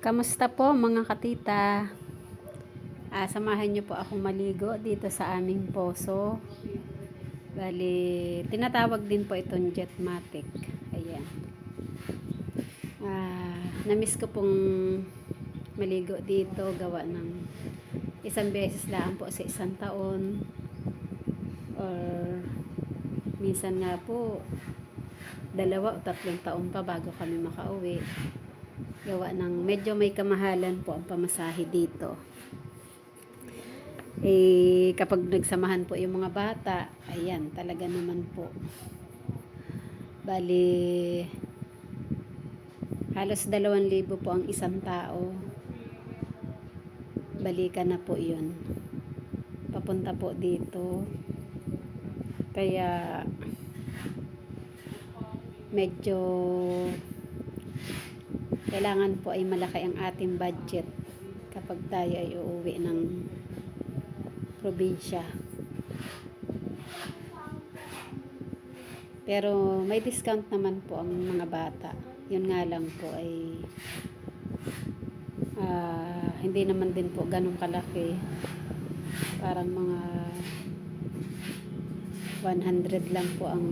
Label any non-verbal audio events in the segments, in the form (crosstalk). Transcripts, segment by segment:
Kamusta po mga katita? Ah, samahan niyo po akong maligo dito sa aming poso. Bali, tinatawag din po itong Jetmatic. Ayan. Ah, namiss ko pong maligo dito gawa ng isang beses lang po sa isang taon or minsan nga po dalawa o tatlong taon pa bago kami makauwi gawa ng medyo may kamahalan po ang pamasahe dito. Eh kapag nagsamahan po yung mga bata ayan talaga naman po. Bali halos dalawang libo po ang isang tao. Balikan na po yun. Papunta po dito. Kaya medyo kailangan po ay malaki ang ating budget kapag tayo ay uuwi ng probinsya. Pero may discount naman po ang mga bata. Yun nga lang po ay ah, hindi naman din po ganun kalaki. Parang mga 100 lang po ang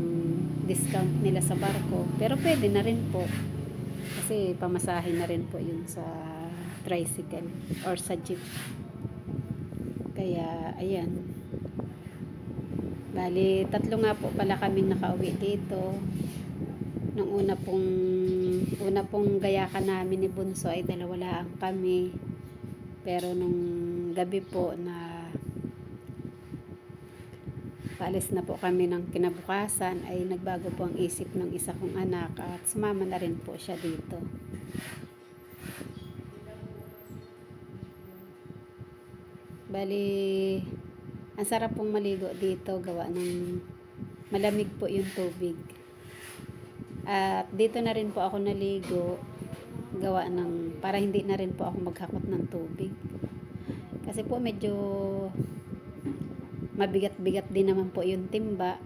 discount nila sa barko. Pero pwede na rin po. Kasi pamasahe na rin po yun sa tricycle or sa jeep. Kaya, ayan. Bali, tatlo nga po pala kami nakauwi dito. Nung una pong, una pong gayakan namin ni Bunso ay dalawa lang kami. Pero nung gabi po na paalis na po kami ng kinabukasan ay nagbago po ang isip ng isa kong anak at sumama na rin po siya dito. Bali, ang sarap pong maligo dito gawa ng malamig po yung tubig. At dito na rin po ako naligo gawa ng para hindi na rin po ako maghakot ng tubig. Kasi po medyo mabigat-bigat din naman po yung timba.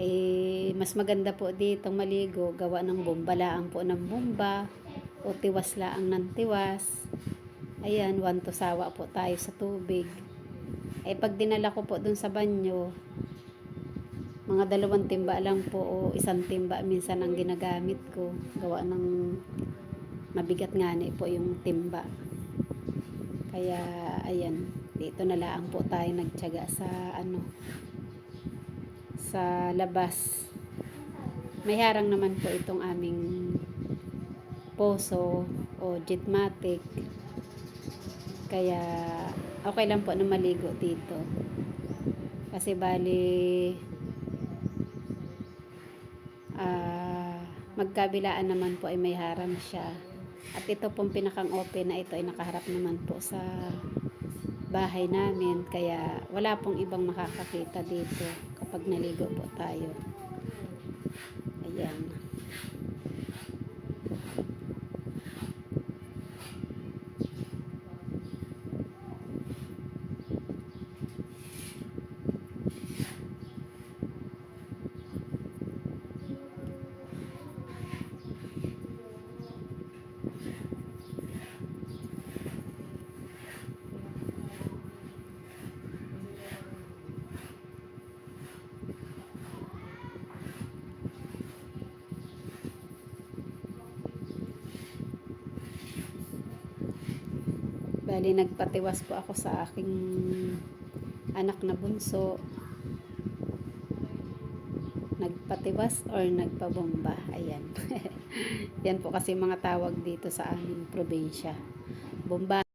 Eh, mas maganda po dito maligo, gawa ng bomba laang po ng bomba, o tiwas laang ng tiwas. Ayan, one to sawa po tayo sa tubig. Eh, pag dinala ko po dun sa banyo, mga dalawang timba lang po o isang timba minsan ang ginagamit ko. Gawa ng mabigat nga po yung timba. Kaya, ayan, dito na lang po tayo nagtyaga sa ano sa labas. May harang naman po itong aming poso o jetmatic kaya okay lang po na maligo dito. Kasi bali ah magkabilaan naman po ay may harang siya. At ito pong pinakang open na ito ay nakaharap naman po sa bahay namin kaya wala pong ibang makakakita dito kapag naligo po tayo. Ayan Bali, nagpatiwas po ako sa aking anak na bunso. Nagpatiwas or nagpabomba. Ayan. (laughs) Yan po kasi mga tawag dito sa aming probinsya. Bomba.